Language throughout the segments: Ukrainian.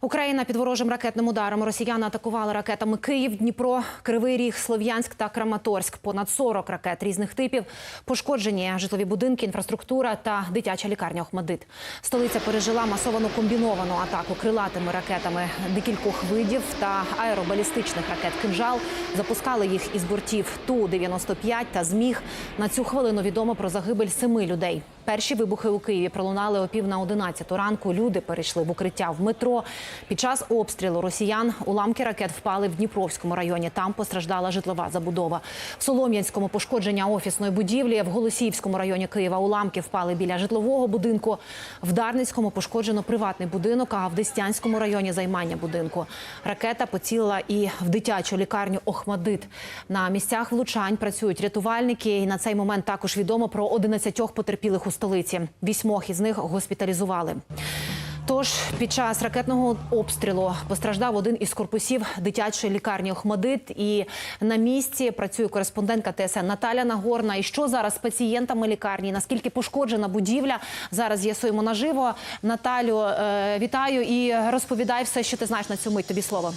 Україна під ворожим ракетним ударом. Росіяни атакували ракетами Київ, Дніпро, Кривий Ріг, Слов'янськ та Краматорськ. Понад 40 ракет різних типів. Пошкоджені житлові будинки, інфраструктура та дитяча лікарня Охмадит. Столиця пережила масовану комбіновану атаку крилатими ракетами декількох видів та аеробалістичних ракет «Кинжал». Запускали їх із бортів Ту-95 та «Зміг». На цю хвилину відомо про загибель семи людей. Перші вибухи у Києві пролунали о пів на 11 ранку. Люди перейшли в укриття в метро. Під час обстрілу росіян уламки ракет впали в Дніпровському районі. Там постраждала житлова забудова. В Солом'янському пошкодження офісної будівлі. В Голосіївському районі Києва уламки впали біля житлового будинку. В Дарницькому пошкоджено приватний будинок, а в Дестянському районі займання будинку. Ракета поцілила і в дитячу лікарню Охмадит. На місцях влучань працюють рятувальники. І на цей момент також відомо про 11 потерпілих у столиці. Вісьмох із них госпіталізували. Тож під час ракетного обстрілу постраждав один із корпусів дитячої лікарні Охмадит. І на місці працює кореспондентка ТСН Наталя Нагорна. І що зараз з пацієнтами лікарні? Наскільки пошкоджена будівля? Зараз з'ясуємо наживо. Наталю, е, вітаю і розповідай все, що ти знаєш на цю мить. Тобі слово.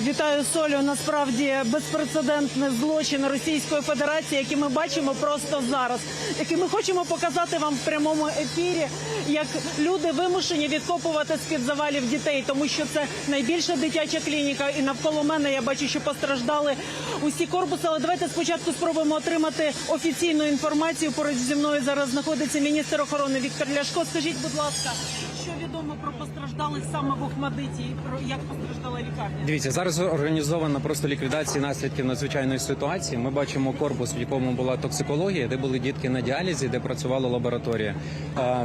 Вітаю Солю. Насправді безпрецедентний злочин Російської Федерації, який ми бачимо просто зараз, який ми хочемо показати вам в прямому ефірі, як люди вимушені відкопувати з під завалів дітей, тому що це найбільша дитяча клініка, і навколо мене я бачу, що постраждали усі корпуси. Але давайте спочатку спробуємо отримати офіційну інформацію. Поруч зі мною зараз знаходиться міністр охорони Віктор Ляшко. Скажіть, будь ласка, що відомо про постраждалих саме в Охмадиті, як постраждала лікарня? Дивіться, зараз організована просто ліквідація наслідків надзвичайної ситуації. Ми бачимо корпус, в якому була токсикологія, де були дітки на діалізі, де працювала лабораторія.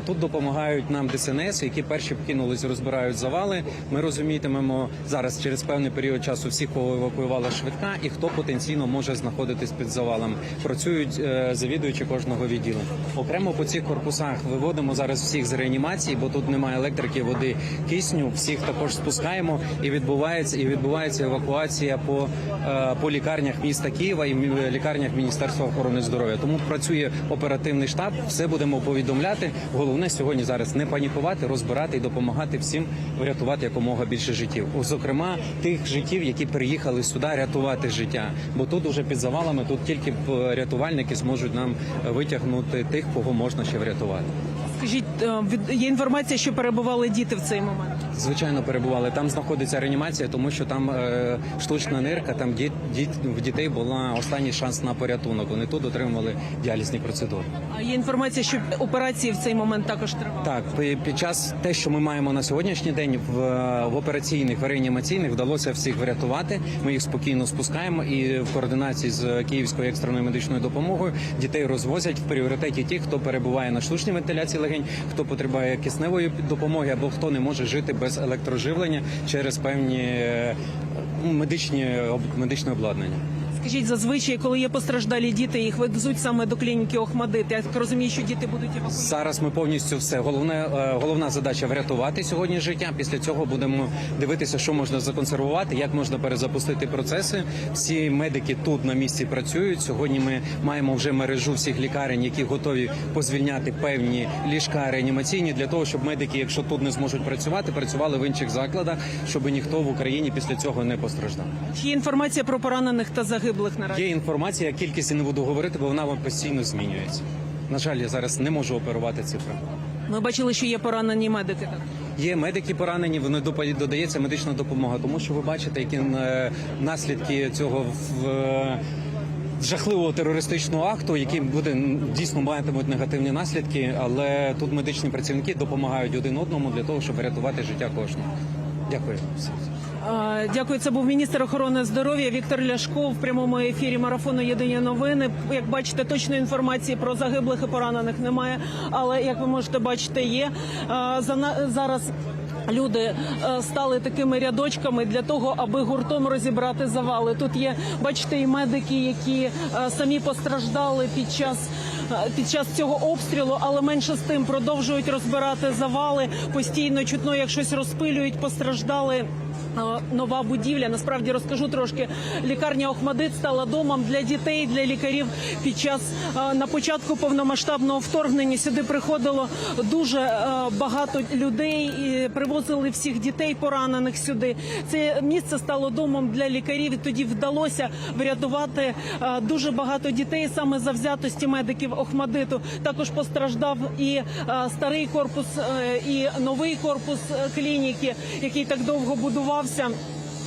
Тут допомагають нам ДСНС, які перші вкинулись, розбирають завали. Ми розумітимемо зараз через певний період часу всіх, кого евакуювала швидка, і хто потенційно може знаходитись під завалом. Працюють е, завідуючі кожного відділу. Окремо по цих корпусах виводимо зараз всіх з реанімації, бо тут немає електрики, води, кисню. Всіх також спускаємо і відбувається і відбувається евакуація по, е, по лікарнях міста Києва і лікарнях Міністерства охорони здоров'я. Тому працює оперативний штаб. Все будемо повідомляти. Головне сьогодні зараз не панікувати, розбирати і допомагати всім врятувати якомога більше життів. Зокрема, тих життів, які приїхали сюди рятувати життя. Бо тут уже під завалами тут тільки е, рятувальники зможуть нам витягнути тих, кого можна ще врятувати. Скажіть, е, є інформація, що перебували діти в цей момент. Звичайно, перебували. Там знаходиться реанімація, тому що там е, штучна нирка, там діт, діт, в дітей була останній шанс на порятунок. Вони тут отримували діалізні процедури. А є інформація, що операції в цей момент також тривали. Так, під час те, що ми маємо на сьогоднішній день, в, в операційних, в реанімаційних вдалося всіх врятувати. Ми їх спокійно спускаємо і в координації з Київською екстреною медичною допомогою дітей розвозять в пріоритеті ті, хто перебуває на штучній вентиляції легень, хто потребує кисневої допомоги або хто не може жити без електроживлення через певні е, медичні об- медичне обладнання. Скажіть, зазвичай, коли є постраждалі діти, їх везуть саме до клініки Охмадит. Я так розумію, що діти будуть евакуйовані. Зараз ми повністю все. Головне, е, головна задача врятувати сьогодні життя. Після цього будемо дивитися, що можна законсервувати, як можна перезапустити процеси. Всі медики тут на місці працюють. Сьогодні ми маємо вже мережу всіх лікарень, які готові позвільняти певні ліжка реанімаційні для того, щоб медики, якщо тут не зможуть працювати, працювали в інших закладах, щоб ніхто в Україні після цього не постраждав. Чи є інформація про поранених та загиблих наразі? Є інформація, кількість я не буду говорити, бо вона вам постійно змінюється. На жаль, я зараз не можу оперувати цифрами. Ми бачили, що є поранені медики. Так. Є медики поранені, вони додається медична допомога, тому що ви бачите, які е, наслідки цього в. е, Жахливого терористичного акту, який буде дійсно матимуть негативні наслідки, але тут медичні працівники допомагають один одному для того, щоб врятувати життя кожного. Дякую. Дякую. Це був міністр охорони здоров'я Віктор Ляшко в прямому ефірі марафону Єдині новини. Як бачите, точної інформації про загиблих і поранених немає. Але як ви можете бачити, є зараз. Люди е, стали такими рядочками для того, аби гуртом розібрати завали. Тут є, бачите, і медики, які е, самі постраждали під час е, під час цього обстрілу, але менше з тим продовжують розбирати завали. Постійно чутно, як щось розпилюють, постраждали Нова будівля. Насправді розкажу трошки. Лікарня Охмадит стала домом для дітей, для лікарів. Під час е, на початку повномасштабного вторгнення сюди приходило дуже е, багато людей і привозили всіх дітей поранених сюди. Це місце стало домом для лікарів. І тоді вдалося врятувати е, дуже багато дітей саме за взятості медиків Охмадиту. Також постраждав і старий корпус, і новий корпус клініки, який так довго будувався.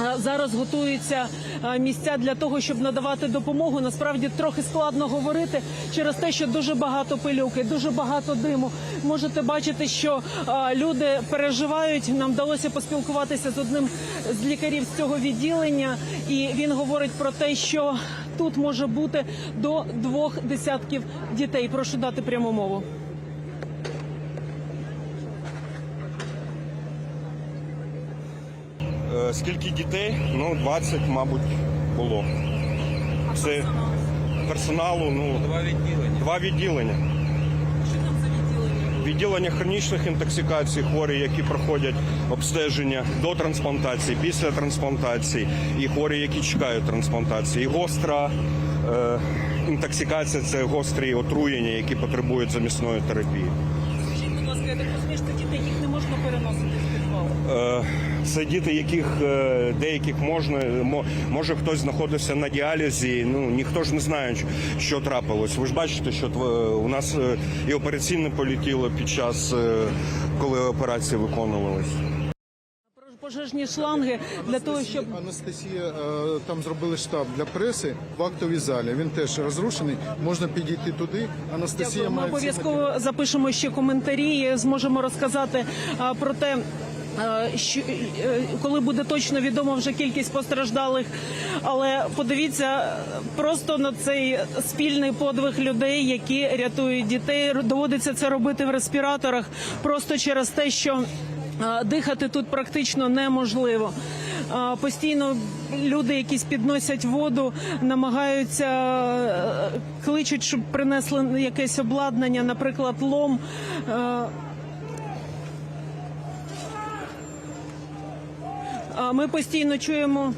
Е, Зараз готуються місця для того, щоб надавати допомогу. Насправді трохи складно говорити через те, що дуже багато пилюки, дуже багато диму. Можете бачити, що люди переживають. Нам вдалося поспілкуватися з одним з лікарів з цього відділення, і він говорить про те, що тут може бути до двох десятків дітей. Прошу дати пряму мову. Скільки дітей? Ну, 20, мабуть, було. Це персоналу, ну, Два відділення. два відділення. Відділення хронічних інтоксикацій, хворі, які проходять обстеження до трансплантації, після трансплантації, і хворі, які чекають трансплантації. І гостра е, інтоксикація це гострі отруєння, які потребують замісної терапії. Скажіть, будь ласка, я так розумію, що дітей їх не можна переносити в підвал. Е, Це діти, яких е, деяких можна мо- може хтось знаходився на діалізі. Ну ніхто ж не знає, що трапилось. Ви ж бачите, що у нас е, і операційне полетіло під час, е, коли операції виконувалися. Пожежні шланги для того, щоб Анастасія там зробили штаб для преси в актовій залі. Він теж розрушений. Можна підійти туди. Анастасія Дякую. Ми має всі обов'язково запишемо ще коментарі. і Зможемо розказати про те. Е, е, коли буде точно відомо вже кількість постраждалих, але подивіться просто на цей спільний подвиг людей, які рятують дітей. Доводиться це робити в респіраторах, просто через те, що е, дихати тут практично неможливо. Постійно люди, якісь підносять воду, намагаються кличуть, щоб принесли якесь обладнання, наприклад, лом. Е, а Ми постійно чуємо.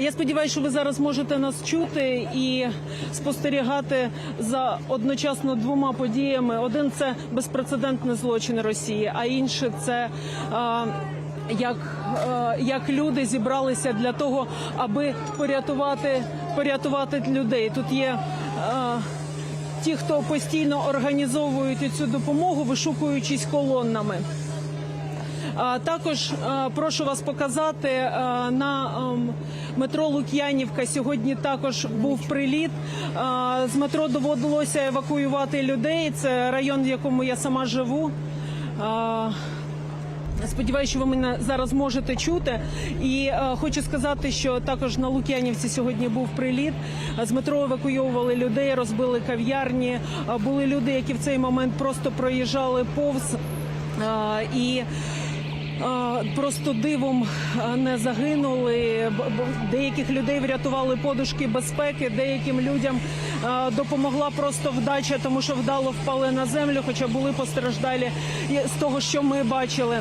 Я сподіваюся, що ви зараз можете нас чути і спостерігати за одночасно двома подіями. Один це безпрецедентний злочин Росії, а інше це як, як люди зібралися для того, аби порятувати, порятувати людей. Тут є. Ті, хто постійно організовують цю допомогу, вишукуючись колоннами. Також прошу вас показати на ем, метро Лук'янівка. Сьогодні також був приліт. З метро доводилося евакуювати людей. Це район, в якому я сама живу. Сподіваюся, що ви мене зараз можете чути. І е, хочу сказати, що також на Лук'янівці сьогодні був приліт. З метро евакуйовували людей, розбили кав'ярні. Були люди, які в цей момент просто проїжджали повз. Е, і Просто дивом не загинули. Деяких людей врятували подушки безпеки, деяким людям допомогла просто вдача, тому що вдало впали на землю, хоча були постраждалі з того, що ми бачили.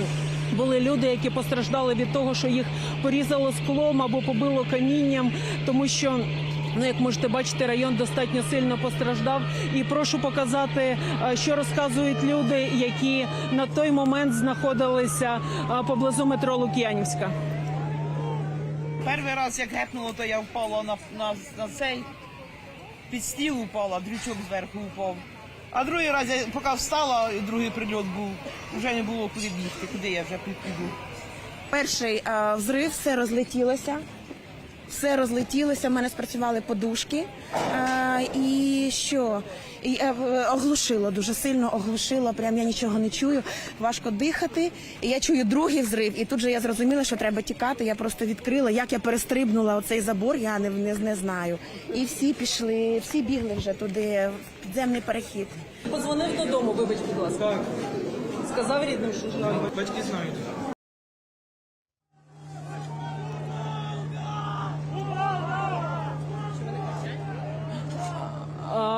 Були люди, які постраждали від того, що їх порізало склом або побило камінням, тому що. Ну, як можете бачити, район достатньо сильно постраждав. І прошу показати, е, що розказують люди, які на той момент знаходилися е, поблизу метро Лук'янівська. Перший раз, як гепнуло, то я впала на, на, на цей під стіл упала, дрючок зверху упав. А другий раз, я поки встала, і другий прильот був, вже не було куди бігти, куди я вже піду. Перший е, взрив, все розлетілося. Все розлетілося, в мене спрацювали подушки. Е, і що? І, е, оглушило дуже сильно, оглушило, прям я нічого не чую, важко дихати. І я чую другий взрив, і тут же я зрозуміла, що треба тікати. Я просто відкрила. Як я перестрибнула оцей забор, я не, не, не знаю. І всі пішли, всі бігли вже туди, в підземний перехід. Позвонив додому, вибач, будь ласка. Так. Сказав рідним, що жаль. Батьки знають.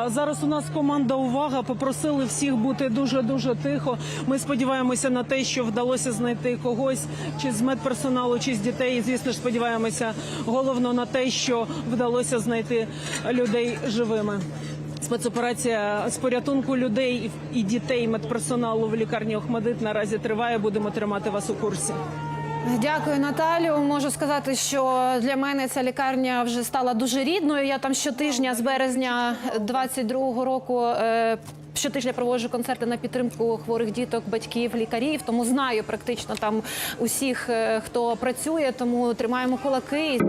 Зараз у нас команда увага. Попросили всіх бути дуже дуже тихо. Ми сподіваємося на те, що вдалося знайти когось чи з медперсоналу, чи з дітей. І, звісно ж, сподіваємося головно на те, що вдалося знайти людей живими. Спецоперація з порятунку людей і дітей, медперсоналу в лікарні Охмадит наразі триває. Будемо тримати вас у курсі. Дякую, Наталю. Можу сказати, що для мене ця лікарня вже стала дуже рідною. Я там щотижня з березня 22-го року. е, Щотижня проводжу концерти на підтримку хворих діток, батьків, лікарів. Тому знаю практично там усіх, е, хто працює. Тому тримаємо кулаки.